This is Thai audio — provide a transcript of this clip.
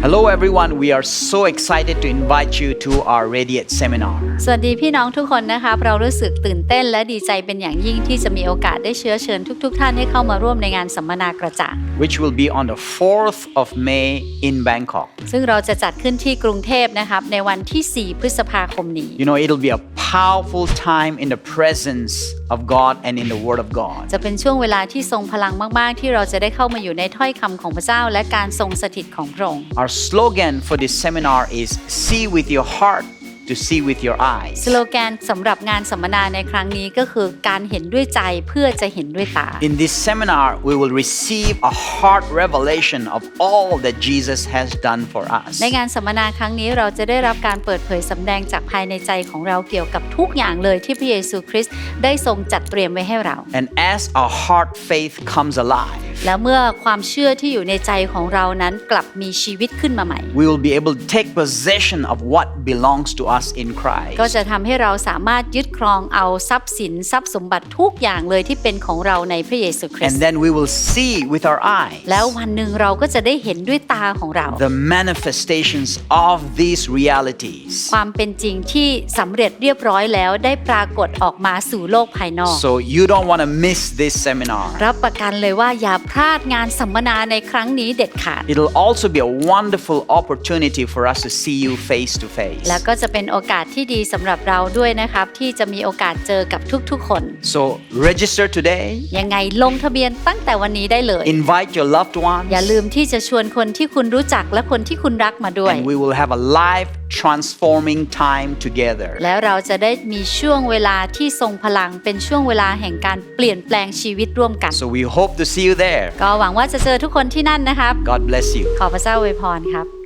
Hello, everyone. We are so excited to invite you to our Radiate seminar, สวัสดีพี่น้องทุกคนนะครับเรารู้สึกตื่นเต้นและดีใจเป็นอย่างยิ่งที่จะมีโอกาสได้เชื้อเชิญทุกๆท่านให้เข้ามาร่วมในงานสัมมนากระจ่าง which will be on the 4th of May in Bangkok. ซึ่งเราจะจัดขึ้นที่กรุงเทพนะครับในวันที่ 4 พฤษภาคมนี้ You know, it'll be a powerful time in the presence of God and in the Word of God. จะเป็นช่วงเวลาที่ทรงพลังมาก ๆ ที่เราจะได้เข้ามาอยู่ในถ้อยคำของพระเจ้า และการทรงสถิตของพระองค์ Our slogan for this seminar is See with your heart to see with your eyes. สโลแกนสำหรับงานสัมมนาในครั้งนี้ก็คือการเห็นด้วยใจเพื่อจะเห็นด้วยตา In this seminar, we will receive a heart revelation of all that Jesus has done for us. ในงานสัมมนาครั้งนี้เราจะได้รับการเปิดเผยสำแดงจากภายในใจของเราเกี่ยวกับทุกอย่างเลยที่พระเยซูคริสต์ได้ทรงจัดเตรียมไว้ให้เรา And as our heart faith comes alive, แล้วเมื่อความเชื่อที่อยู่ในใจของเรานั้นกลับมีชีวิตขึ้นมาใหม่ we will be able to take possession of what belongs to us in ก็ Christ. จะทำให้เราสามารถยึดครองเอาทรัพย์สินทรัพย์สมบัติทุกอย่างเลยที่เป็นของเราในพระเยซูคริส And ต์ then we will see with our eyes แล้ววันหนึ่งเราก็จะได้เห็นด้วยตาของเรา the manifestations of these realities. ความเป็นจริงที่สำเร็จเรียบร้อยแล้วได้ปรากฏออกมาสู่โลกภายนอก So you don't want to miss this seminar. รับประกันเลยว่าอย่าพลาดงานสัมมนาในครั้งนี้เด็ดขาด It'll also be a wonderful opportunity for us to see you face to face. แล้วก็จะเป็นโอกาสที่ดีสำหรับเราด้วยนะครับ ที่จะมีโอกาสเจอกับทุกๆคน So register today, ยังไงลงทะเบียนตั้งแต่วันนี้ได้เลย invite your loved ones, อย่าลืมที่จะชวนคนที่คุณรู้จักและคนที่คุณรักมาด้วย and we will have a live transforming time together. แล้วเราจะได้มีช่วงเวลาที่ทรงพลังเป็นช่วงเวลาแห่งการเปลี่ยนแปลงชีวิตร่วมกัน So we hope to see you there. ก็หวังว่าจะเจอทุกคนที่นั่นนะครับ God bless you. ขอพระเจ้าอวยพรครับ